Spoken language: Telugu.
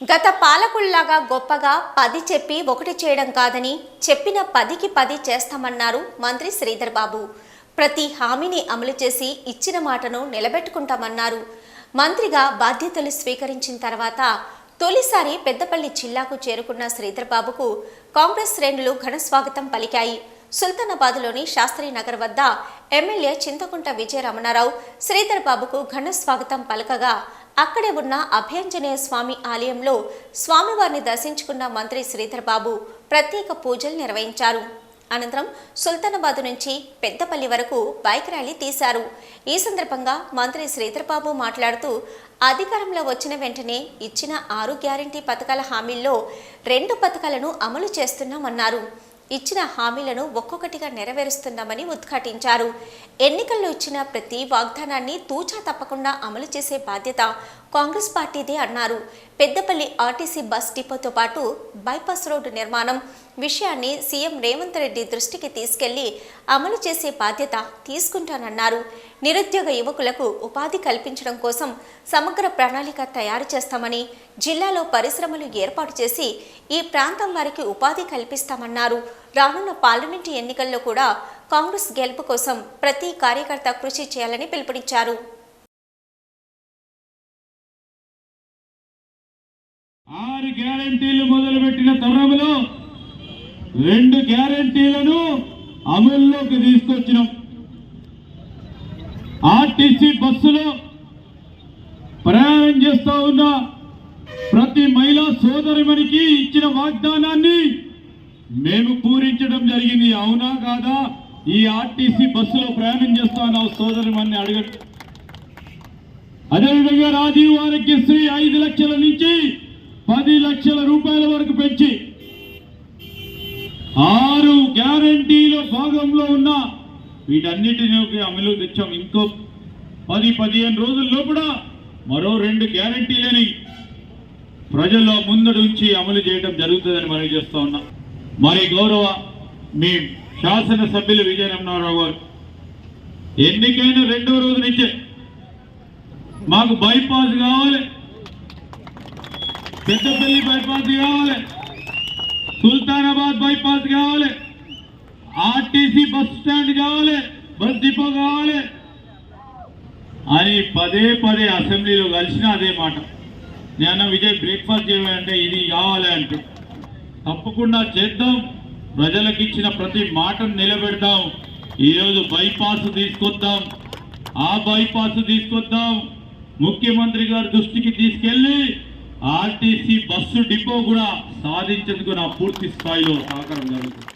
గత పాలకుల్లాగా గొప్పగా పది చెప్పి ఒకటి చేయడం కాదని చెప్పిన పదికి పది చేస్తామన్నారు మంత్రి శ్రీధర్ బాబు ప్రతి హామీని అమలు చేసి ఇచ్చిన మాటను నిలబెట్టుకుంటామన్నారు. మంత్రిగా బాధ్యతలు స్వీకరించిన తర్వాత తొలిసారి పెద్దపల్లి జిల్లాకు చేరుకున్న శ్రీధర్ బాబుకు కాంగ్రెస్ శ్రేణులు ఘన స్వాగతం పలికాయి. సుల్తానాబాద్లోని శాస్త్రి నగర్ వద్ద ఎమ్మెల్యే చింతకుంట విజయ రమణారావు శ్రీధర్ బాబుకు ఘన స్వాగతం పలకగా అక్కడే ఉన్న అభ్యంజనేయ స్వామి ఆలయంలో స్వామివారిని దర్శించుకున్న మంత్రి శ్రీధర్ బాబు ప్రత్యేక పూజలు నిర్వహించారు. అనంతరం సుల్తానాబాద్ నుంచి పెద్దపల్లి వరకు బైక్ ర్యాలీ తీశారు. ఈ సందర్భంగా మంత్రి శ్రీధర్బాబు మాట్లాడుతూ అధికారంలో వచ్చిన వెంటనే ఇచ్చిన ఆరు గ్యారంటీ పథకాల హామీల్లో రెండు పథకాలను అమలు చేస్తున్నామన్నారు. ఇచ్చిన హామీలను ఒక్కొక్కటిగా నెరవేరుస్తున్నామని ఉద్ఘాటించారు. ఎన్నికల్లో ఇచ్చిన ప్రతి వాగ్దానాన్ని తూచా తప్పకుండా అమలు చేసే బాధ్యత కాంగ్రెస్ పార్టీదే అన్నారు. పెద్దపల్లి ఆర్టీసీ బస్ డిపోతో పాటు బైపాస్ రోడ్డు నిర్మాణం విషయాన్ని సీఎం రేవంత్ రెడ్డి దృష్టికి తీసుకెళ్ళి అమలు చేసే బాధ్యత తీసుకుంటానన్నారు. నిరుద్యోగ యువకులకు ఉపాధి కల్పించడం కోసం సమగ్ర ప్రణాళిక తయారు చేస్తామని జిల్లాలో పరిశ్రమలు ఏర్పాటు చేసి ఈ ప్రాంతం వారికి ఉపాధి కల్పిస్తామన్నారు. రానున్న పార్లమెంటు ఎన్నికల్లో కూడా కాంగ్రెస్ గెలుపు కోసం ప్రతి కార్యకర్త కృషి చేయాలని పిలుపునిచ్చారు. ఆరు గ్యారంటీలు మొదలుపెట్టిన తరుణంలో రెండు గ్యారంటీలను అమల్లోకి తీసుకొచ్చినాం. ఆర్టీసీ బస్సులో ప్రయాణం చేస్తూ ఉన్న ప్రతి మహిళా సోదరిమణికి ఇచ్చిన వాగ్దానాన్ని మేము పూరించడం జరిగింది. అవునా కాదా? ఈ ఆర్టీసీ బస్సులో ప్రయాణం చేస్తా ఉన్న సోదరిమణి అడగండి. అదేవిధంగా రాజీవ్ ఆరోగ్యశ్రీ ఐదు లక్షల నుంచి పది లక్షల రూపాయల వరకు పెంచి ఆరు గ్యారంటీల భాగంలో ఉన్న వీటన్నిటిని అమలు తెచ్చాం. ఇంకో పది పదిహేను రోజుల్లో కూడా మరో రెండు గ్యారంటీలని ప్రజల్లో ముందడుంచి అమలు చేయడం జరుగుతుందని మనం చేస్తూ ఉన్నాం. మరి గౌరవ మీ శాసనసభ్యులు విజయరమణారావు గారు ఎన్నికైన రెండో రోజు నుంచే మాకు బైపాస్ కావాలి. పెద్దపల్లి బైపాస్ కావాలి. సుల్తానాబాద్ బైపాస్ కావాలి. ఆర్టీసీ బస్ స్టాండ్ కావాలి. బస్ డిపో కావాలి. అని పదే పదే అసెంబ్లీలో కలిసిన అదే మాట. నేను విజయ్ బ్రేక్ఫాస్ట్ చేయాలంటే ఇది కావాలి అంటే. తప్పకుండా చేద్దాం. ప్రజలకు ఇచ్చిన ప్రతి మాటను నిలబెడతాం. ఈరోజు బైపాస్ తీసుకొద్దాం. ఆ బైపాస్ తీసుకొద్దాం. ముఖ్యమంత్రి గారి దృష్టికి తీసుకెళ్ళి ఆర్టీసీ బస్సు డిపో కూడా సాధించేందుకు నా పూర్తి స్థాయిలో సహకారం జరుగుతుంది.